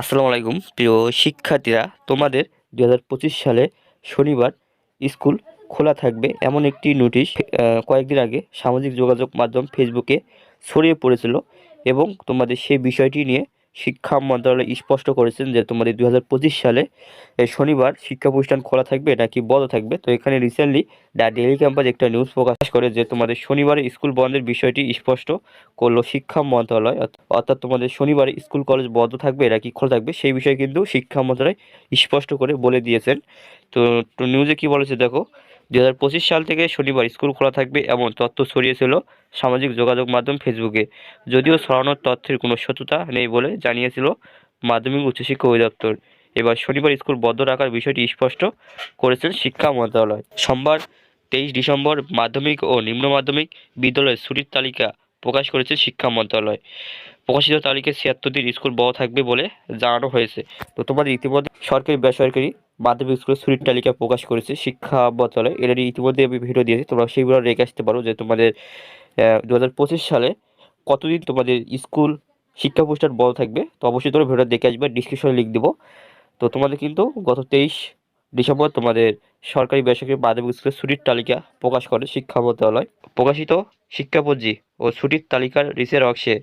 আসসালামু আলাইকুম। প্রিয় শিক্ষার্থীরা, তোমাদের দু হাজার পঁচিশ সালে শনিবার স্কুল খোলা থাকবে এমন একটি নোটিশ কয়েকদিন আগে সামাজিক যোগাযোগ মাধ্যম ফেসবুকে ছড়িয়ে পড়েছিল এবং তোমাদের সেই বিষয়টি নিয়ে শিক্ষা মন্ত্রণালয় স্পষ্ট করেছেন যে তোমাদের দু হাজার পঁচিশ সালে শনিবার শিক্ষা প্রতিষ্ঠান খোলা থাকবে নাকি বন্ধ থাকবে? তো এখানে রিসেন্টলি দ্য ডেইলি ক্যাম্পাস একটা নিউজ প্রকাশ করে যে তোমাদের শনিবারে স্কুল বন্ধের বিষয়টি স্পষ্ট করল শিক্ষা মন্ত্রণালয়। অর্থাৎ তোমাদের শনিবারে স্কুল কলেজ বন্ধ থাকবে নাকি খোলা থাকবে, সেই বিষয়ে কিন্তু শিক্ষা মন্ত্রণালয় স্পষ্ট করে বলে দিয়েছেন। তো নিউজে কি বলেছে দেখো দু হাজার পঁচিশ সাল থেকে শনিবার স্কুল খোলা থাকবে এমন তথ্য ছড়িয়েছিল সামাজিক যোগাযোগ মাধ্যম ফেসবুকে। যদিও ছড়ানোর তথ্যের কোনো সত্যতা নেই বলে জানিয়েছিল মাধ্যমিক উচ্চশিক্ষা অধিদপ্তর। এবার শনিবার স্কুল বন্ধ রাখার বিষয়টি স্পষ্ট করেছেন শিক্ষা মন্ত্রণালয়। সোমবার তেইশ ডিসেম্বর মাধ্যমিক ও নিম্ন মাধ্যমিক বিদ্যালয়ের ছুটির তালিকা প্রকাশ করেছে শিক্ষা মন্ত্রণালয়। প্রকাশিত তালিকায় ছিয়াত্তর দিন স্কুল বন্ধ থাকবে বলে জানানো হয়েছে। তো তোমাদের ইতিমধ্যে সরকারি, বেসরকারি মাধ্যমিক স্কুলের ছুটির তালিকা প্রকাশ করেছে শিক্ষা মন্ত্রণালয় এর ইতিমধ্যে আমি ভিডিও দিয়েছি, তোমরা সেইগুলো রেখে আসতে পারো যে তোমাদের দু হাজার পঁচিশ সালে কতদিন তোমাদের স্কুল শিক্ষা প্রতিষ্ঠান বন্ধ থাকবে। তো অবশ্যই তোমরা ভিডিও দেখে আসবে ডিসক্রিপশনে লিখ দেবো। তো তোমাদের কিন্তু গত তেইশ ডিসেম্বর তোমাদের সরকারি, বেসরকারি মাধ্যমিক স্কুলের ছুটির তালিকা প্রকাশ করে শিক্ষা মন্ত্রণালয় প্রকাশিত শিক্ষাপঞ্জি ও ছুটির তালিকার রিসের অংশে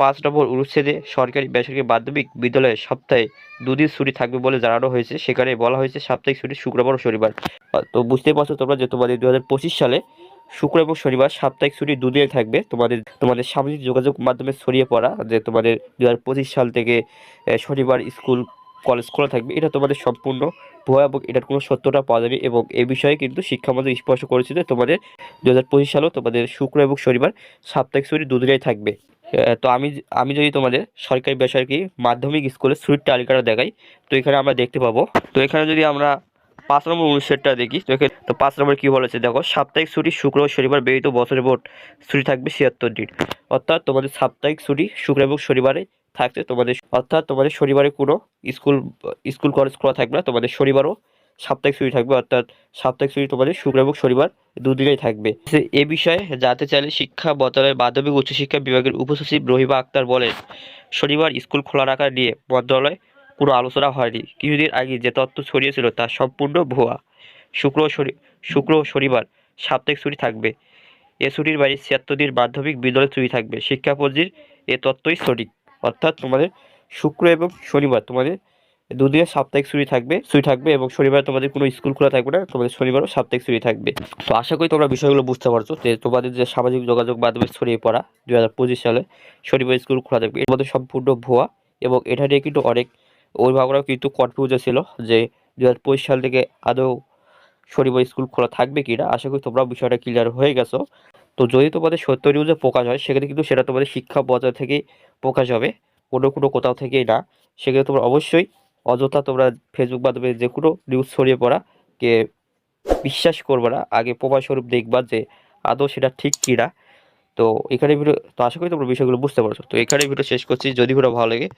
পাঁচ নম্বর অনুচ্ছেদে সরকারি বেসরকারি মাধ্যমিক বিদ্যালয়ে সপ্তাহে দুদিন ছুটি থাকবে বলে জানানো হয়েছে। সেখানে বলা হয়েছে সাপ্তাহিক ছুটি শুক্রবার ও শনিবার। তো বুঝতেই পারছ তোমরা যে তোমাদের দু হাজার পঁচিশ সালে শুক্র এবং শনিবার সাপ্তাহিক ছুটি দুদিনে থাকবে। তোমাদের তোমাদের সামাজিক যোগাযোগ মাধ্যমে ছড়িয়ে পড়া যে তোমাদের দু হাজার পঁচিশ সাল থেকে শনিবার স্কুল কলেজ খোলা থাকবে, এটা তোমাদের সম্পূর্ণ ভুয়া এবং এটার কোনো সত্যটা পাওয়া যাবে এবং এ বিষয়ে কিন্তু শিক্ষামন্ত্রী স্পষ্ট করেছে যে তোমাদের দু হাজার পঁচিশ সালেও তোমাদের শুক্র এবং শনিবার সাপ্তাহিক ছুটি দুদিনেই থাকবে। তো আমি আমি যদি তোমাদের সরকারি বেসরকারি মাধ্যমিক স্কুলের ছুটির তালিকাটা দেখাই, তো এখানে আমরা দেখতে পাবো। তো এখানে যদি আমরা পাঁচ নম্বর অনুচ্ছেদটা দেখি, তো এখানে তো পাঁচ নম্বর কী বলেছে? দেখো, সাপ্তাহিক ছুটি শুক্র ও শনিবার ব্যতীত বছরের মোট ছুটি থাকবে ছিয়াত্তর দিন। অর্থাৎ তোমাদের সাপ্তাহিক ছুটি শুক্র এবং শনিবারে থাকছে তোমাদের অর্থাৎ তোমাদের শনিবারে কোনো স্কুল স্কুল কলেজ খোলা থাকবে না। তোমাদের শনিবারও সাপ্তাহিক ছুটি থাকবে, অর্থাৎ সাপ্তাহিক ছুটি তোমাদের শুক্র এবং শনিবার দুদিনেই থাকবে। এ বিষয়ে জানতে চাইলে শিক্ষা মন্ত্রণালয়ের মাধ্যমিক উচ্চশিক্ষা বিভাগের উপসচিব রহিমা আক্তার বলেন, শনিবার স্কুল খোলা রাখা নিয়ে মন্ত্রণালয় কোনো আলোচনা হয়নি। কিছুদিন আগে যে তথ্য ছড়িয়েছিল তা সম্পূর্ণ ভুয়া। শুক্র শুক্র শনিবার সাপ্তাহিক ছুটি থাকবে। এ ছুটির বাইরে ছিয়াত্তর দিন মাধ্যমিক বিদ্যালয় ছুটি থাকবে। শিক্ষাপঞ্জির এ তত্ত্বই সঠিক। অর্থাৎ তোমাদের শুক্র এবং শনিবার তোমাদের দুদিনে সাপ্তাহিক ছুটি থাকবে ছুটি থাকবে এবং শনিবার তোমাদের কোনো স্কুল খোলা থাকবে না, তোমাদের শনিবারও সাপ্তাহিক ছুটি থাকবে। তো আশা করি তোমরা বিষয়গুলো বুঝতে পারছ যে তোমাদের যে সামাজিক যোগাযোগ মাধ্যমে ছড়িয়ে পড়া দুই হাজার পঁচিশ সালে শনিবার স্কুল খোলা থাকবে, এর মধ্যে সম্পূর্ণ ভুয়া এবং এটা নিয়ে কিন্তু অনেক অভিভাবকরাও কিন্তু কনফিউজে ছিল যে দু হাজার পঁচিশ সাল থেকে আদৌ শনিবার স্কুল খোলা থাকবে কি না আশা করি তোমরা বিষয়টা ক্লিয়ার হয়ে গেছো। তো যদি তোমাদের সত্য নিউজে প্রকাশ হয়, সেক্ষেত্রে কিন্তু সেটা তোমাদের শিক্ষা বজায় থেকেই প্রকাশ হবে। কোনো কোনো কোথাও থেকেই না। সেক্ষেত্রে তোমরা অবশ্যই অযথা তোমরা ফেসবুক মাধ্যমে যে কোনো নিউজ ছড়িয়ে পড়া কে বিশ্বাস করবে না। আগে প্রমাণস্বরূপ দেখবা যে আদৌ সেটা ঠিক কি না তো এখানে ভিডিও, তো আশা করি তোমরা বিষয়গুলো বুঝতে পারছ। তো এখানে ভিডিও শেষ করছি। যদি ভিডিও ভালো লাগে,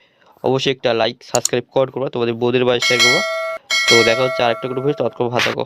অবশ্যই একটা লাইক সাবস্ক্রাইব কর করবা। তোমাদের বৌদের বাড়ি শেয়ার করবা। তো দেখা হচ্ছে আরেকটা গ্রুপে তৎক্ষণ ভালো থাকো।